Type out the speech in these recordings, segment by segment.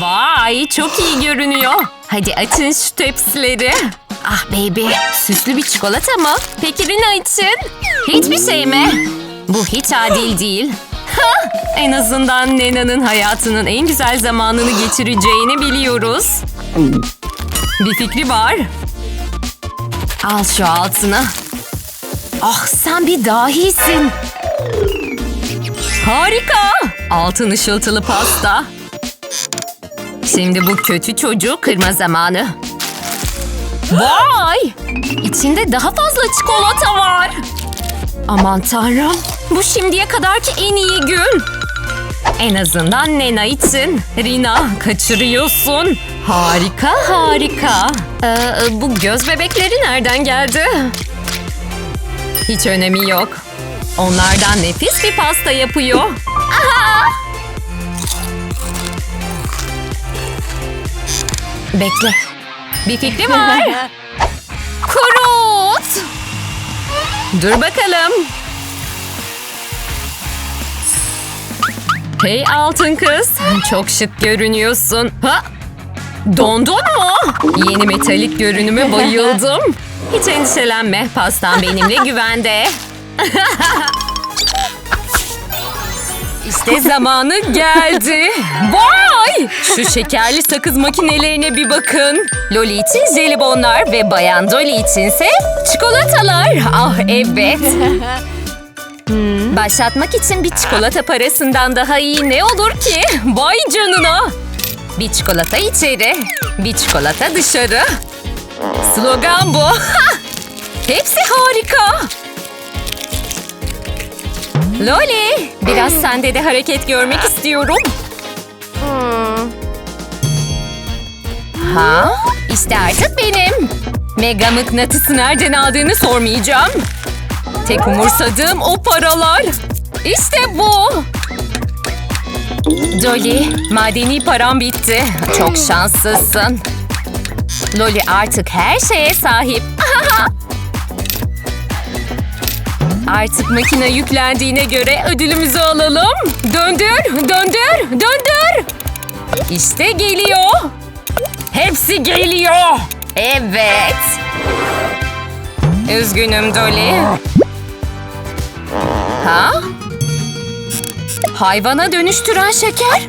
Vay çok iyi görünüyor. Hadi açın şu tepsileri. Ah baby süslü bir çikolata mı? Peki Rina için? Hiçbir şey mi? Bu hiç adil değil. Ha, en azından Nena'nın hayatının en güzel zamanını geçireceğini biliyoruz. Bir fikri var. Al şu altını. Ah sen bir dahisin. Harika. Altın ışıltılı pasta. Şimdi bu kötü çocuğu kırma zamanı. Vay! İçinde daha fazla çikolata var. Aman tanrım. Bu şimdiye kadarki en iyi gün. En azından Nena için. Rina kaçırıyorsun. Harika harika. Ee, bu göz bebekleri nereden geldi? Hiç önemi yok. Onlardan nefis bir pasta yapıyor. Aha! Bekle. Bir fikrim var. Kurut. Dur bakalım. Hey altın kız. Çok şık görünüyorsun. Ha? Dondun mu? Yeni metalik görünüme bayıldım. Hiç endişelenme. Pastan benimle güvende. İşte zamanı geldi. Vay! Şu şekerli sakız makinelerine bir bakın. Loli için jelibonlar ve Bayan Dolly içinse çikolatalar. Ah evet. Başlatmak için bir çikolata parasından daha iyi ne olur ki? Vay canına. Bir çikolata içeri, bir çikolata dışarı. Slogan bu. Hepsi harika. Loli, biraz sende de hareket görmek istiyorum. Ha, işte artık benim. Mega mıknatısı nereden aldığını sormayacağım. Tek umursadığım o paralar. İşte bu. Dolly, madeni param bitti. Çok şanslısın. Loli artık her şeye sahip. Artık makine yüklendiğine göre ödülümüzü alalım. Döndür, döndür, döndür. İşte geliyor. Hepsi geliyor. Evet. Üzgünüm Dolly. Ha? Hayvana dönüştüren şeker?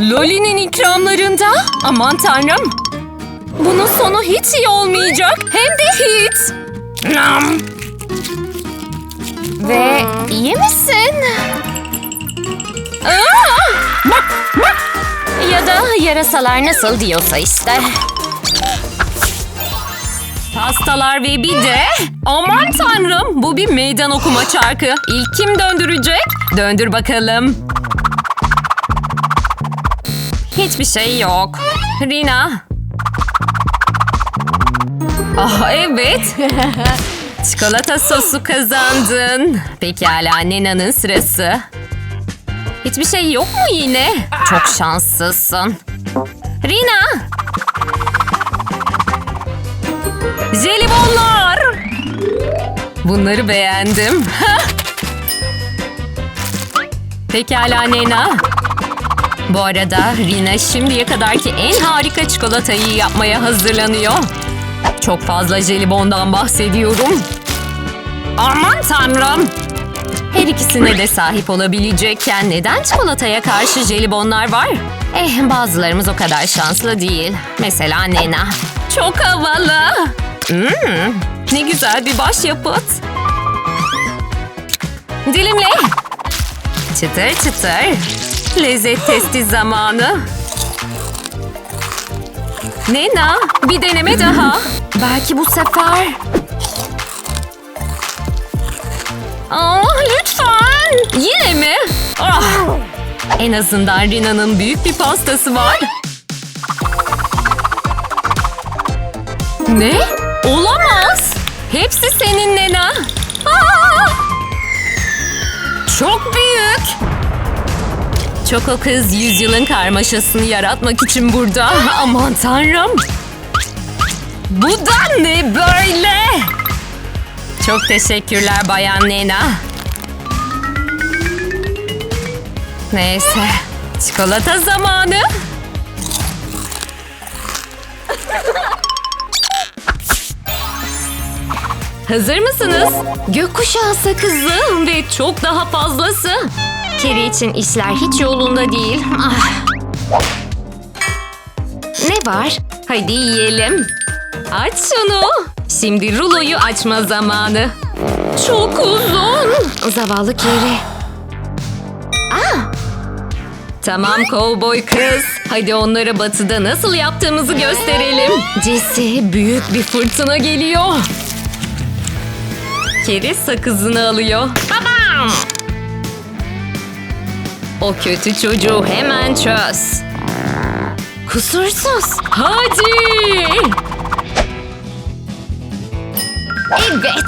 Loli'nin ikramlarında? Aman tanrım. Bunun sonu hiç iyi olmayacak. Hem de hiç. Yarasalar nasıl diyorsa işte. Pastalar ve bir de... Aman tanrım bu bir meydan okuma çarkı. İlk kim döndürecek? Döndür bakalım. Hiçbir şey yok. Rina. Ah evet. Çikolata sosu kazandın. Pekala Nena'nın sırası. Hiçbir şey yok mu yine? Çok şanslısın. Rina. Jelibonlar. Bunları beğendim. Pekala Nena. Bu arada Rina şimdiye kadarki en harika çikolatayı yapmaya hazırlanıyor. Çok fazla jelibondan bahsediyorum. Aman tanrım. Her ikisine de sahip olabilecekken neden çikolataya karşı jelibonlar var? Eh bazılarımız o kadar şanslı değil. Mesela Nena. Çok havalı. Hmm, ne güzel bir başyapıt. Dilimle. Çıtır çıtır. Lezzet testi zamanı. Nena, bir deneme daha. Belki bu sefer. Ah, lütfen. Yine mi? Ah. En azından Rina'nın büyük bir pastası var. Ne? Olamaz. Hepsi senin Nena. Aa! Çok büyük. Çoko kız yüzyılın karmaşasını yaratmak için burada. Aman tanrım. Bu da ne böyle? Çok teşekkürler Bayan Nena. Neyse. Çikolata zamanı. Hazır mısınız? Gökkuşağı sakızı ve çok daha fazlası. Keri için işler hiç yolunda değil. Ah. Ne var? Hadi yiyelim. Aç şunu. Şimdi ruloyu açma zamanı. Çok uzun. Zavallı Keri. Tamam kovboy kız. Hadi onlara batıda nasıl yaptığımızı gösterelim. Jesse büyük bir fırtına geliyor. Keri sakızını alıyor. Babam! O kötü çocuğu hemen çöz. Kusursuz. Hadi! Evet.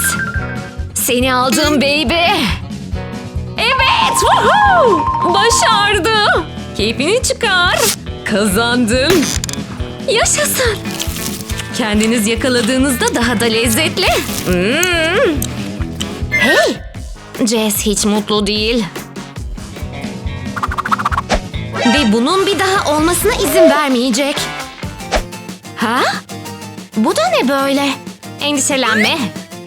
Seni aldım baby. Evet! Woohoo! Başardı. Keyfini çıkar. Kazandım. Yaşasın. Kendiniz yakaladığınızda daha da lezzetli. Hmm. Hey! Jess hiç mutlu değil. Ve bunun bir daha olmasına izin vermeyecek. Ha? Bu da ne böyle? Endişelenme.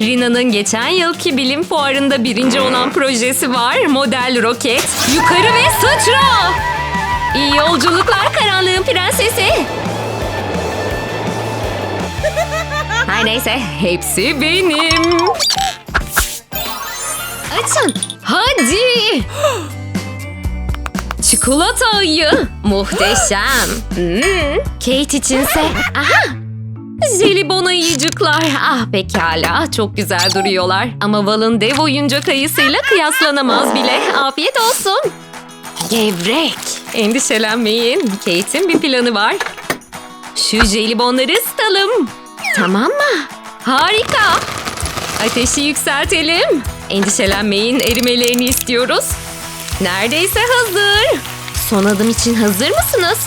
Rina'nın geçen yılki bilim fuarında birinci olan projesi var. Model roket. Yukarı ve sıçra. İyi yolculuklar karanlığın prensesi. Her neyse hepsi benim. Açın. Hadi. Çikolata ayı. Muhteşem. Hmm. Kate içinse. Aha. Jelibon ayıcıklar. Ah pekala çok güzel duruyorlar. Ama Val'ın dev oyuncak ayısıyla kıyaslanamaz bile. Afiyet olsun. Gevrek. Endişelenmeyin. Kate'in bir planı var. Şu jelibonları ısıtalım. Tamam mı? Harika. Ateşi yükseltelim. Endişelenmeyin erimelerini istiyoruz. Neredeyse hazır. Son adım için hazır mısınız?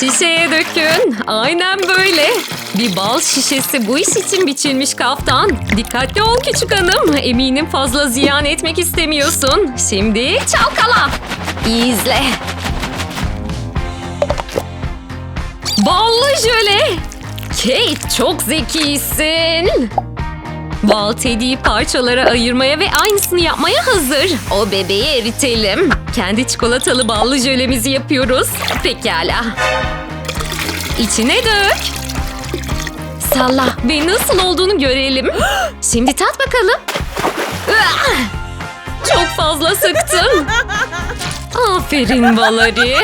Şişeye dökün. Aynen böyle. Bir bal şişesi bu iş için biçilmiş kaftan. Dikkatli ol küçük hanım. Eminim fazla ziyan etmek istemiyorsun. Şimdi çalkala. İyi izle. Ballı jöle. Kate çok zekisin. Bal Teddy'yi parçalara ayırmaya ve aynısını yapmaya hazır. O bebeği eritelim. Kendi çikolatalı ballı jölemizi yapıyoruz. Pekala. İçine dök. Salla ve nasıl olduğunu görelim. Şimdi tat bakalım. Çok fazla sıktım. Aferin Valari.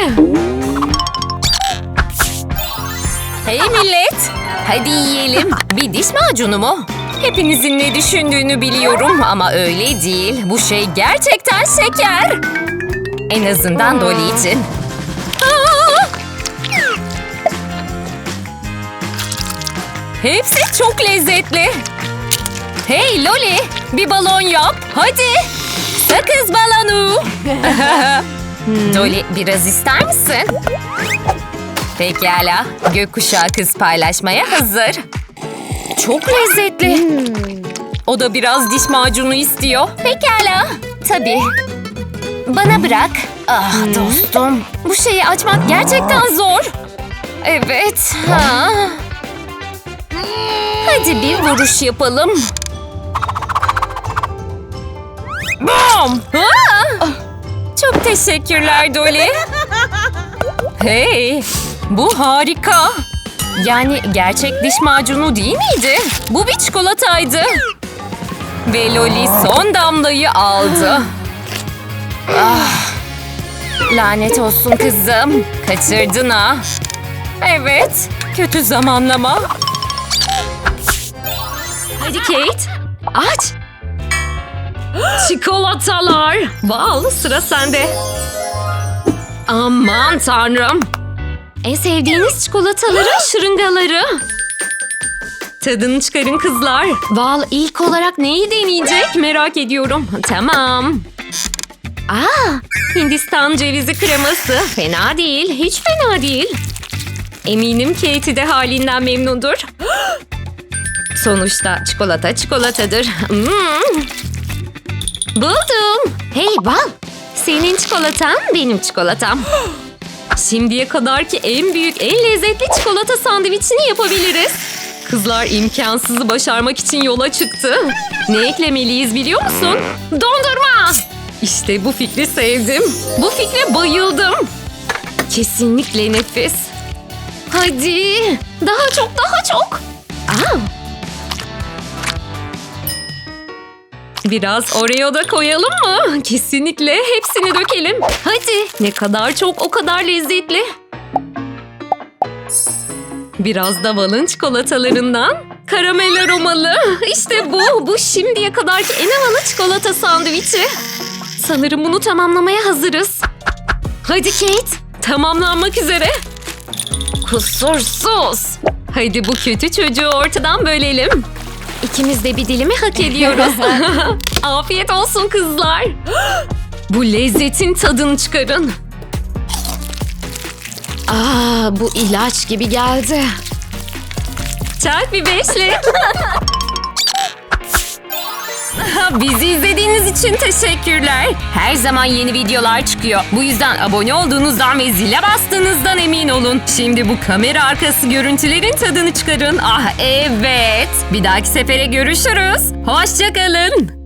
Hey millet. Hadi yiyelim. Bir diş macunu mu? Hepinizin ne düşündüğünü biliyorum ama öyle değil. Bu şey gerçekten şeker. En azından Dolly için. Aa! Hepsi çok lezzetli. Hey Loli, bir balon yap. Hadi. Sakız balonu. Dolly biraz ister misin? Pekala. Gökkuşağı kız paylaşmaya hazır. Çok lezzetli. O da biraz diş macunu istiyor. Pekala. Tabii. Bana bırak. Ah dostum. Bu şeyi açmak gerçekten zor. Evet. Ha. Hadi bir vuruş yapalım. Bam! Çok teşekkürler Dolly. Hey, bu harika. Yani gerçek diş macunu değil miydi? Bu bir çikolataydı. Ve Loli son damlayı aldı. Ah, lanet olsun kızım. Kaçırdın ha. Evet, kötü zamanlama. Hadi Kate, aç. Çikolatalar. Val, sıra sende. Aman tanrım. En sevdiğiniz çikolataların şırıngaları. Tadını çıkarın kızlar. Val ilk olarak neyi deneyecek merak ediyorum. Tamam. Aa, Hindistan cevizi kreması. Fena değil, hiç fena değil. Eminim Katie de halinden memnundur. Sonuçta çikolata çikolatadır. Hmm. Buldum. Hey bal. Senin çikolatan benim çikolatam. Şimdiye kadarki en büyük, en lezzetli çikolata sandviçini yapabiliriz. Kızlar imkansızı başarmak için yola çıktı. Ne eklemeliyiz biliyor musun? Dondurma! İşte bu fikri sevdim. Bu fikre bayıldım. Kesinlikle nefis. Hadi. Daha çok, daha çok. Aa. Biraz Oreo da koyalım mı? Kesinlikle hepsini dökelim. Hadi. Ne kadar çok o kadar lezzetli. Biraz da balın çikolatalarından. Karamel aromalı. İşte bu. Bu şimdiye kadarki en havalı çikolata sandviçi. Sanırım bunu tamamlamaya hazırız. Hadi Kate. Tamamlanmak üzere. Kusursuz. Hadi bu kötü çocuğu ortadan bölelim. İkimiz de bir dilimi hak ediyoruz. Afiyet olsun kızlar. bu lezzetin tadını çıkarın. Aa, bu ilaç gibi geldi. Çak bir beşli. Bizi izlediğiniz için teşekkürler. Her zaman yeni videolar çıkıyor. Bu yüzden abone olduğunuzdan ve zile bastığınızdan emin olun. Şimdi bu kamera arkası görüntülerin tadını çıkarın. Ah evet. Bir dahaki sefere görüşürüz. Hoşçakalın.